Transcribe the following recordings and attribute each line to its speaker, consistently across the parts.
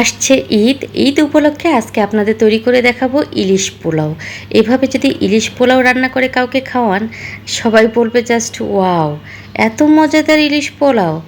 Speaker 1: আসছে ঈদ। ঈদ উপলক্ষে আজকে আপনাদের তৈরি করে দেখাবো ইলিশ পোলাও। এভাবে যদি ইলিশ পোলাও রান্না করে কাউকে খাওয়ান, সবাই বলবে জাস্ট ওয়াও এত মজাদার ইলিশ পোলাও।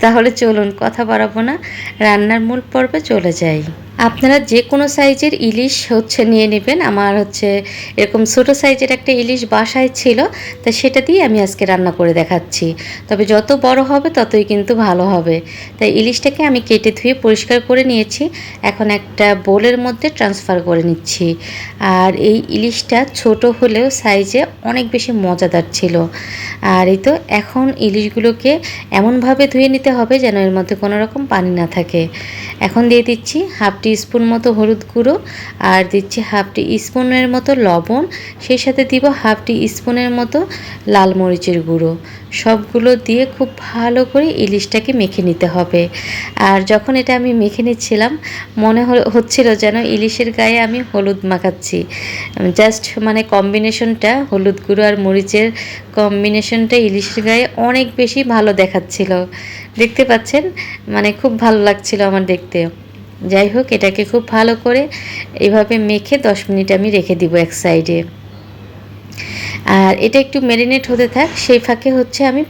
Speaker 1: তাহলে চলুন, কথা বাড়াবো না। রান্নার মূল পর্বে চলে যাই। আপনারা যে কোনো সাইজের ইলিশ হচ্ছে নিয়ে নেবেন। আমার হচ্ছে এরকম ছোটো সাইজের একটা ইলিশ বাসায় ছিল, তা সেটা দিয়ে আমি আজকে রান্না করে দেখাচ্ছি। তবে যত বড় হবে ততই কিন্তু ভালো হবে। তাই ইলিশটাকে আমি কেটে ধুয়ে পরিষ্কার করে নিয়েছি। এখন একটা বোলের মধ্যে ট্রান্সফার করে নিচ্ছি। আর এই ইলিশটা ছোট হলেও সাইজে অনেক বেশি মজাদার ছিল। আর এই তো এখন ইলিশগুলোকে এমনভাবে ধুয়ে নিতে হবে যেন এর মধ্যে কোনো রকম পানি না থাকে। এখন দিয়ে দিচ্ছি হাফ টি স্পুন মতো হলুদ গুঁড়ো আর দিচ্ছি হাফ টি স্পুনের মতো লবণ। সেই সাথে দিব হাফ টি স্পুনের মতো লাল মরিচের গুঁড়ো। সবগুলো দিয়ে খুব ভালো করে ইলিশটাকে মেখে নিতে হবে। আর যখন এটা আমি মেখে নিচ্ছিলাম, মনে হচ্ছিল যেন ইলিশের গায়ে আমি হলুদ মাখাচ্ছি। জাস্ট মানে কম্বিনেশনটা, হলুদ গুঁড়ো আর মরিচের কম্বিনেশনটা ইলিশের গায়ে অনেক বেশি ভালো দেখাচ্ছিল। দেখতে পাচ্ছেন? মানে খুব ভালো লাগছিল আমার দেখতে। যাই হোক, এটাকে খুব ভালো করে এইভাবে মেখে দশ মিনিট আমি রেখে দিব এক সাইডে। আর এটা একটু ম্যারিনেট হতে থাক, সেই ফাঁকে হচ্ছে আমি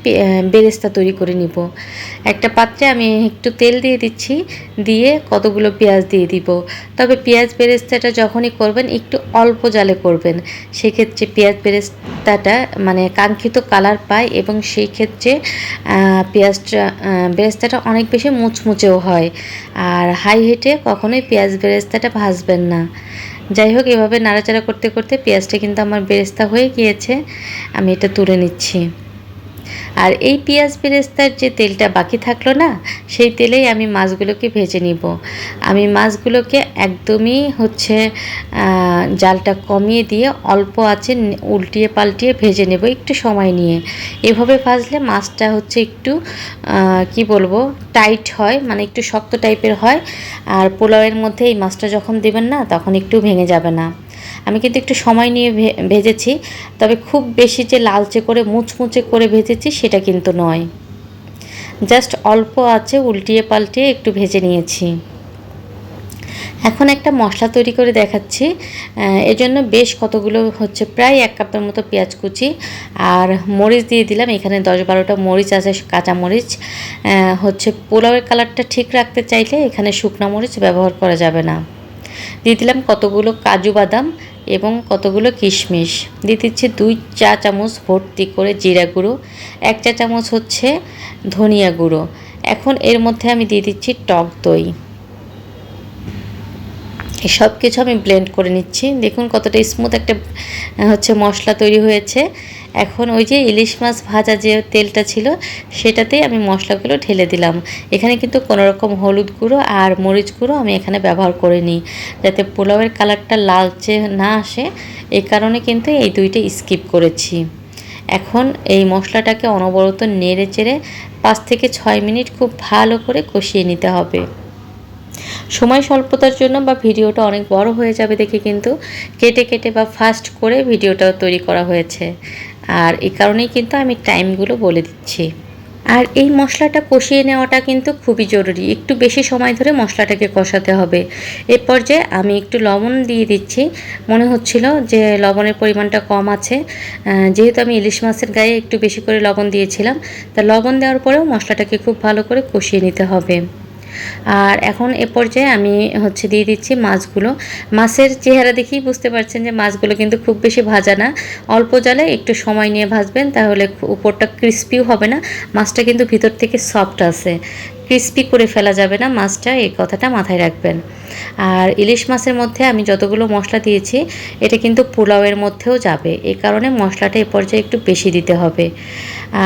Speaker 1: বেরেস্তা তৈরি করে নিব। একটা পাত্রে আমি একটু তেল দিয়ে দিচ্ছি, দিয়ে কতগুলো পেঁয়াজ দিয়ে দিব। তবে পেঁয়াজ বেরেস্তাটা যখনই করবেন, একটু অল্প জালে করবেন। সেক্ষেত্রে পেঁয়াজ বেরেস্তাটা মানে কাঙ্ক্ষিত কালার পায় এবং সেই ক্ষেত্রে পেঁয়াজটা বেরেস্তাটা অনেক বেশি মুচমুচেও হয়। আর হাই হিটে কখনোই পেঁয়াজ বেরেস্তাটা ভাজবেন না। যাই হোক এভাবে নাড়াচাড়া করতে করতে পেঁয়াজটা কিন্তু আমার বেরেস্তা হয়ে গিয়েছে। আমি এটা তুলে নিচ্ছি। আর এই পেঁয়াজ বেরেস্তার যে তেলটা বাকি থাকল না, সেই তেলেই আমি মাছগুলোকে ভেজে নিব। আমি মাছগুলোকে একদমই হচ্ছে জালটা কমিয়ে দিয়ে অল্প আছে উল্টিয়ে পাল্টিয়ে ভেজে নেব একটু সময় নিয়ে। এভাবে ভাজলে মাছটা হচ্ছে একটু কি বলব, টাইট হয় মানে একটু শক্ত টাইপের হয়। আর পোলাওয়ের মধ্যে এই মাছটা যখন দেবেন না, তখন একটু ভেঙে যাবে না। আমি কিন্তু একটু সময় নিয়ে ভেজেছি, তবে খুব বেশি যে লালচে করে, মুচমুচে করে ভেজেছি সেটা কিন্তু নয়। জাস্ট অল্প আছে, উল্টিয়ে পাল্টিয়ে একটু ভেজে নিয়েছি। এখন একটা মশলা তৈরি করে দেখাচ্ছি। এজন্য বেশ কতগুলো হচ্ছে, প্রায় এক কাপের মতো পেঁয়াজ কুচি আর মরিচ দিয়ে দিলাম। এখানে দশ বারোটা মরিচ আছে, কাঁচা মরিচ। হচ্ছে পোলাওয়ের কালারটা ঠিক রাখতে চাইলে এখানে শুকনো মরিচ ব্যবহার করা যাবে না। দিয়ে দিলাম কতগুলো কাজু বাদাম। এবং কতগুলো কিশমিশ। দিয়ে দিচ্ছি দুই চা চামচ ভর্তি করে জিরা গুঁড়ো, এক চা চামচ হচ্ছে ধনিয়া গুঁড়ো। এখন এর মধ্যে আমি দিয়ে দিচ্ছি টক দই। সব কিছু আমি ব্লেন্ড করে নিচ্ছি। দেখুন কতটা স্মুথ একটা, হচ্ছে মশলা তৈরি হয়েছে। এখন ওই যে ইলিশ মাছ ভাজা যে তেলটা ছিল সেটাতেই আমি মশলাগুলো ঢেলে দিলাম। এখানে কিন্তু কোনো রকম হলুদ গুঁড়ো আর মরিচ গুঁড়ো আমি এখানে ব্যবহার করিনি। যাতে পোলাওয়ের কালারটা লালচে না আসে এই কারণে কিন্তু এই দুইটা স্কিপ করেছি। এখন এই মশলাটাকে অনবরত নেড়ে চেড়ে পাঁচ থেকে ছয় মিনিট খুব ভালো করে কষিয়ে নিতে হবে। সময় স্বল্পতার জন্য বা ভিডিওটা অনেক বড় হয়ে যাবে দেখে কিন্তু কেটে কেটে বা ফাস্ট করে ভিডিওটা তৈরি করা হয়েছে। আর এই কারণেই কিন্তু আমি টাইমগুলো বলে দিচ্ছি। আর এই মশলাটা কষিয়ে নেওয়াটা কিন্তু খুবই জরুরি। একটু বেশি সময় ধরে মশলাটাকে কষাতে হবে। এর পর্যায়ে আমি একটু লবণ দিয়ে দিচ্ছি। মনে হচ্ছিল যে লবণের পরিমাণটা কম আছে। যেহেতু আমি ইলিশ মাছের গায়ে একটু বেশি করে লবণ দিয়েছিলাম, তা লবণ দেওয়ার পরেও মশলাটাকে খুব ভালো করে কষিয়ে নিতে হবে। আর এখন এ পর্যায়ে আমি হচ্ছে দিয়ে দিচ্ছি মাছগুলো। মাছের চেহারা দেখেই বুঝতে পারছেন যে মাছগুলো কিন্তু খুব বেশি ভাজা না। অল্প জালে একটু সময় নিয়ে ভাজবেন, তাহলে উপরটা ক্রিস্পিও হবে না। মাছটা কিন্তু ভিতর থেকে সফট আছে। ক্রিস্পি করে ফেলা যাবে না মাছটা, এই কথাটা মাথায় রাখবেন। আর ইলিশ মাছের মধ্যে আমি যতগুলো মশলা দিয়েছি, এটা কিন্তু পোলাওয়ের মধ্যেও যাবে। এই কারণে মশলাটা এ পর্যায়ে একটু বেশি দিতে হবে।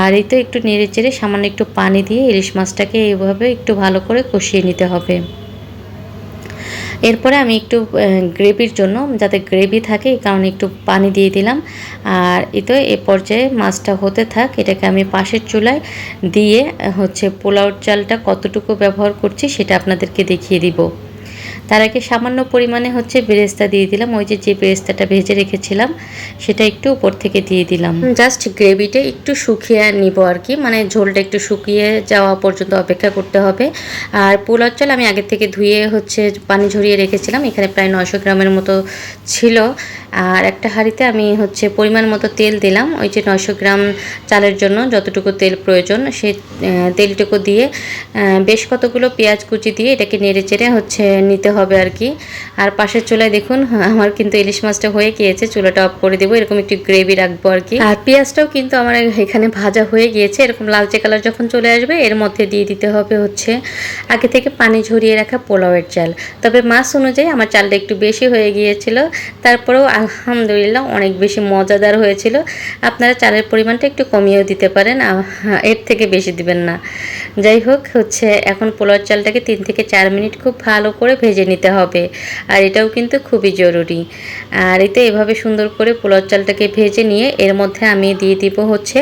Speaker 1: আর এই তো একটু নেড়ে চেড়ে সামান্য একটু পানি দিয়ে ইলিশ মাছটাকে এইভাবে একটু ভালো করে কষিয়ে নিতে হবে। এরপরে আমি একটু গ্রেভির জন্য, যাতে গ্রেভি থাকে, এই কারণে একটু পানি দিয়ে দিলাম। আর এতো এ পর্যায়ে মাছটা হতে থাক, এটাকে আমি পাশের চুলায় দিয়ে হচ্ছে পোলাওর চালটা কতটুকু ব্যবহার করছি সেটা আপনাদেরকে দেখিয়ে দিব। তার আগে সামান্য পরিমাণে হচ্ছে বেরেস্তা দিয়ে দিলাম। ওই যে যে বেরেস্তাটা ভেজে রেখেছিলাম, সেটা একটু উপর থেকে দিয়ে দিলাম। জাস্ট গ্রেভিটা একটু শুকিয়ে নিব আর কি মানে ঝোলটা একটু শুকিয়ে যাওয়া পর্যন্ত অপেক্ষা করতে হবে। আর পোলার চাল আমি আগে থেকে ধুয়ে হচ্ছে পানি ঝরিয়ে রেখেছিলাম, এখানে প্রায় নয়শো গ্রামের মতো ছিল। আর একটা হাঁড়িতে আমি হচ্ছে পরিমাণ মতো তেল দিলাম। ওই যে নশো গ্রাম চালের জন্য যতটুকু তেল প্রয়োজন সেই তেলটুকু দিয়ে বেশ কতগুলো পেঁয়াজ কুচি দিয়ে এটাকে নেড়ে চেড়ে হচ্ছে নিতে হবে আর কি। আর পাশের চুলায় দেখুন আমার কিন্তু ইলিশ মাছটা হয়ে গিয়েছে, চুলাটা অফ করে দেবো, এরকম একটু গ্রেভি রাখব আর কি। আর পেঁয়াজটাও কিন্তু আমার এখানে ভাজা হয়ে গিয়েছে, এরকম লালচে কালার যখন চলে আসবে, এর মধ্যে দিয়ে দিতে হবে হচ্ছে আগে থেকে পানি ঝরিয়ে রাখা পোলাওয়ের চাল। তবে মাছ অনুযায়ী আমার চালটা একটু বেশি হয়ে গিয়েছিল, তারপরেও আলহামদুলিল্লাহ, অনেক বেশি মজাদার হয়েছিল। আপনারা চালের পরিমাণটা একটু কমিয়েও দিতে পারেন এর থেকে বেশি দিবেন না। যাই হোক, হচ্ছে এখন পোলাওর চালটাকে তিন থেকে চার মিনিট খুব ভালো করে ভেজে নিতে হবে, আর এটাও কিন্তু খুবই জরুরি। আর এতে এভাবে সুন্দর করে পোলাওর চালটাকে ভেজে নিয়ে এর মধ্যে আমি দিয়ে দিব হচ্ছে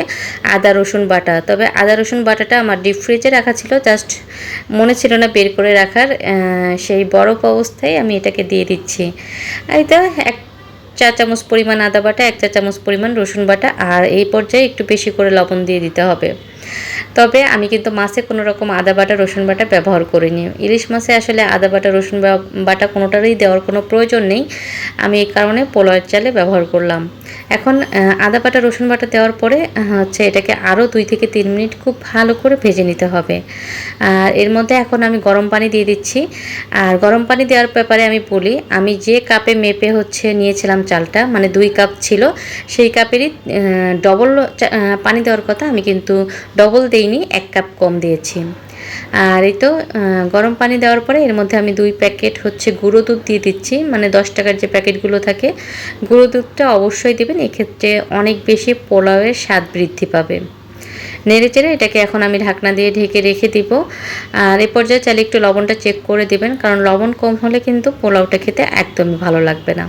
Speaker 1: আদা, রসুন বাটা। তবে আদা, রসুন বাটাটা আমার ডিপ ফ্রিজে রাখা ছিল জাস্ট মনে ছিল না বের করে রাখার সেই বরফ অবস্থায় আমি এটাকে দিয়ে দিচ্ছি। এটা এক চা চামচ পরিমাণ আদা বাটা, এক চা চামচ পরিমাণ রসুন বাটা আর এই পর্যায়ে একটু বেশি করে লবণ দিয়ে দিতে হবে। তবে আমি কিন্তু মাছে কোনো রকম আদা বাটা, রসুন বাটা ব্যবহার করিনি। ইলিশ মাছে আসলে আদা বাটা, রসুন বাটা কোনোটারই দেওয়ার কোনো প্রয়োজন নেই। আমি এই কারণে পোলাওয়ের চালে ব্যবহার করলাম। এখন আদা বাটা, রসুন বাটা দেওয়ার পরে হচ্ছে এটাকে আরও দুই থেকে তিন মিনিট খুব ভালো করে ভেজে নিতে হবে। আর এর মধ্যে এখন আমি গরম পানি দিয়ে দিচ্ছি। আর গরম পানি দেওয়ার ব্যাপারে আমি বলি, আমি যে কাপে মেপে হচ্ছে নিয়েছিলাম চালটা মানে দুই কাপ ছিল, সেই কাপেরই ডবল পানি দেওয়ার কথা আমি কিন্তু ডবল দেইনি, এক কাপ কম দিয়েছি। আর এই তো গরম পানি দেওয়ার পরে এর মধ্যে আমি দুই প্যাকেট হচ্ছে গুঁড়ো দুধ দিয়ে দিচ্ছি। মানে দশ টাকার যে প্যাকেটগুলো থাকে, গুঁড়ো দুধটা অবশ্যই দেবেন, এক্ষেত্রে অনেক বেশি পোলাওয়ের স্বাদ বৃদ্ধি পাবে। নেড়ে চেড়ে এটাকে এখন আমি ঢাকনা দিয়ে ঢেকে রেখে দিব। আর এ পর্যায়ে চাইলে একটু লবণটা চেক করে দেবেন, কারণ লবণ কম হলে কিন্তু পোলাওটা খেতে একদমই ভালো লাগবে না।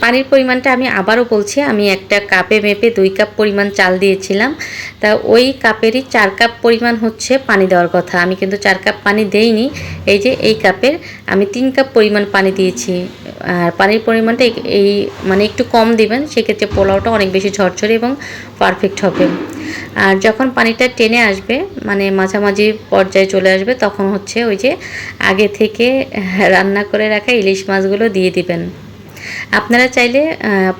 Speaker 1: পানির পরিমাণটা আমি আবারও বলছি, আমি একটা কাপে মেপে দুই কাপ পরিমাণ চাল দিয়েছিলাম। তা ওই কাপেরই চার কাপ পরিমাণ হচ্ছে পানি দেওয়ার কথা। আমি কিন্তু চার কাপ পানি দেইনি, এই যে এই কাপের আমি তিন কাপ পরিমাণ পানি দিয়েছি। আর পানির পরিমাণটা এই- মানে একটু কম দিবেন, সেক্ষেত্রে পোলাওটা অনেক বেশি ঝরঝরে এবং পারফেক্ট হবে। আর যখন পানিটা টেনে আসবে মানে মাঝামাঝি পর্যায়ে চলে আসবে, তখন হচ্ছে ওই যে আগে থেকে রান্না করে রাখা ইলিশ মাছগুলো দিয়ে দিবেন। আপনারা চাইলে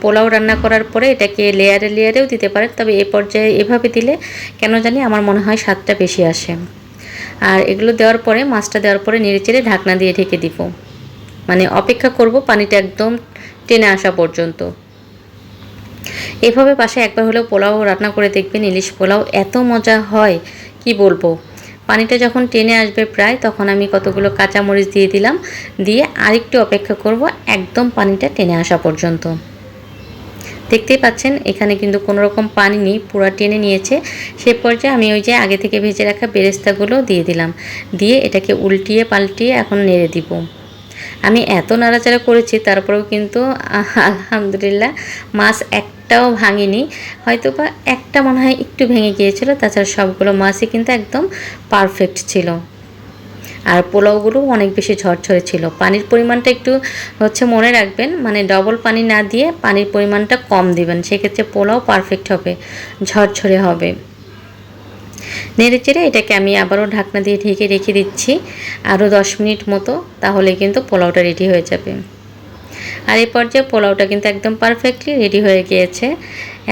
Speaker 1: পোলাও রান্না করার পরে এটাকে লেয়ারে লেয়ারেও দিতে পারেন, তবে এ পর্যায়ে এভাবে দিলে কেন জানি আমার মনে হয় স্বাদটা বেশি আসে। আর এগুলো দেওয়ার পরে, মাছটা দেওয়ার পরে নেড়ে চেড়ে ঢাকনা দিয়ে ঢেকে দিব। মানে অপেক্ষা করব পানিটা একদম টেনে আসা পর্যন্ত। এভাবে পাশে একবার হলেও পোলাও রান্না করে দেখবেন, ইলিশ পোলাও এত মজা হয়, কি বলব? পানিটা যখন টেনে আসবে প্রায়, তখন আমি কতগুলো কাঁচামরিচ দিয়ে দিলাম, দিয়ে আরেকটু অপেক্ষা করব একদম পানিটা টেনে আসা পর্যন্ত। দেখতেই পাচ্ছেন, এখানে কিন্তু কোনো রকম পানি নেই, পুরো টেনে নিয়েছে। সে পর্যায়ে আমি ওই যে আগে থেকে ভেজে রাখা বেরেস্তাগুলো দিয়ে দিলাম, দিয়ে এটাকে উল্টিয়ে পাল্টিয়ে এখন নেড়ে দিব। আমি এত নাড়াচাড়া করেছি, তারপরেও কিন্তু আলহামদুলিল্লাহ মাছ একটাও ভাঙেনি। হয়তো বা একটা মনে হয় একটু ভেঙে গিয়েছিল, তাছাড়া সবগুলো মাছই কিন্তু একদম পারফেক্ট ছিল। আর পোলাওগুলো অনেক বেশি ঝরঝরে ছিল। পানির পরিমাণটা একটু হচ্ছে মনে রাখবেন মানে ডবল পানি না দিয়ে পানির পরিমাণটা কম দিবেন, সেক্ষেত্রে পোলাও পারফেক্ট হবে, ঝরঝরে হবে। নেড়ে চেড়ে এটাকে আমি আবারও ঢাকনা দিয়ে ঢেকে রেখে দিচ্ছি আরও দশ মিনিট মতো, তাহলে কিন্তু পোলাওটা রেডি হয়ে যাবে। আর এই পর্যায়ে পোলাওটা কিন্তু একদম পারফেক্টলি রেডি হয়ে গিয়েছে।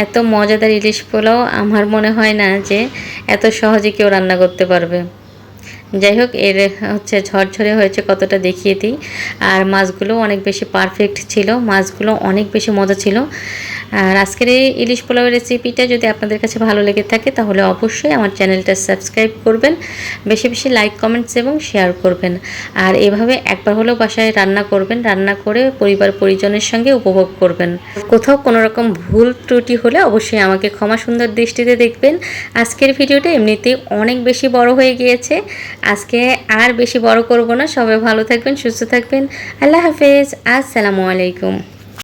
Speaker 1: এত মজাদার ইলিশ পোলাও আমার মনে হয় না যে এত সহজে কেউ রান্না করতে পারবে। যাই হোক, এর হচ্ছে ঝরঝরে হয়েছে কতটা দেখিয়ে দিই। আর মাছগুলো অনেক বেশি পারফেক্ট ছিল, মাছগুলো অনেক বেশি মজা ছিল। আর আজকের এই ইলিশ পোলাওয়ের রেসিপিটা যদি আপনাদের কাছে ভালো লেগে থাকে, তাহলে অবশ্যই আমার চ্যানেলটা সাবস্ক্রাইব করবেন, বেশি বেশি লাইক কমেন্টস এবং শেয়ার করবেন। আর এভাবে একবার হলেও বাসায় রান্না করবেন, রান্না করে পরিবার পরিজনের সঙ্গে উপভোগ করবেন। কোথাও কোনো রকম ভুল ত্রুটি হলে অবশ্যই আমাকে ক্ষমা সুন্দর দৃষ্টিতে দেখবেন। আজকের ভিডিওটা এমনিতেই অনেক বেশি বড় হয়ে গিয়েছে। আজকে আর বেশি বড় করব না। সবাই ভালো থাকবেন, সুস্থ থাকবেন। আল্লাহ হাফেজ। আসসালামু আলাইকুম।